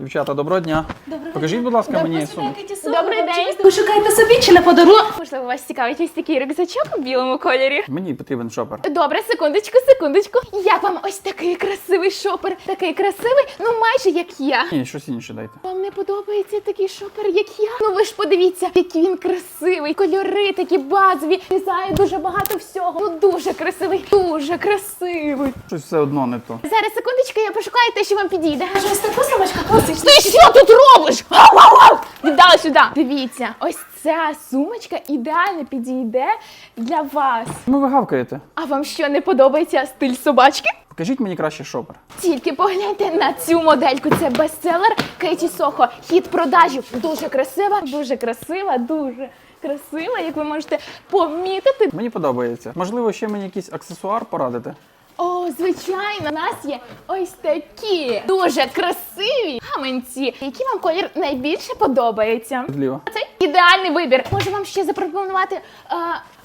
Дівчата, доброго дня. Покажіть, будь ласка, мені сумку. Добрий день. Ви шукаєте собі чи на подарунок? Можливо, вас цікавить ось такий рюкзачок у білому кольорі. Мені потрібен шопер. Добре, секундочку, секундочку. Як вам ось такий красивий шопер? Такий красивий, ну майже як я. Ні, щось інше дайте. Вам не подобається такий шопер, як я? Ну ви ж подивіться, який він красивий. Кольори такі базові. Дизайн дуже багато всього. Ну дуже красивий, дуже красивий. Щось все одно не то. Зараз секундочку, я пошукаю те, що вам підійде. Ось таку сумочку класичну. Ти що тут робиш? Віддала сюди. Дивіться, ось ця сумочка ідеально підійде для вас. Ну ви гавкаєте. А вам що не подобається стиль собачки? Покажіть мені краще шопер. Тільки погляньте на цю модельку. Це бестселер Кейті Сохо. Хід продажів. Дуже красива, дуже красива, дуже красива, як ви можете помітити. Мені подобається. Можливо, ще мені якийсь аксесуар порадити. О, звичайно, у нас є ось такі дуже красиві гаманці. Який вам колір найбільше подобається? Зліва. Це ідеальний вибір. Можу вам ще запропонувати е,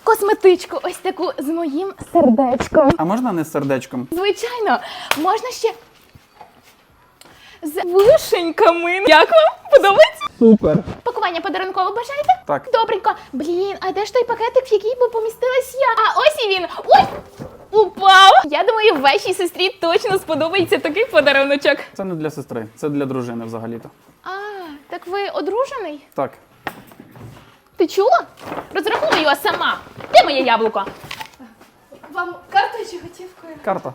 косметичку, ось таку з моїм сердечком. А можна не з сердечком? Звичайно, можна ще з вишеньками. Як вам подобається? Супер. Пакування подарунково бажаєте? Так. Добренько. Блін, а де ж той пакетик, в який би помістилась я? А ось і він. Ой! Я думаю, вашій сестрі точно сподобається такий подаруночок. Це не для сестри, це для дружини взагалі-то. А, так ви одружений? Так. Ти чула? Розрахуй його сама. Де моє яблуко? Вам картою чи готівкою? Карта.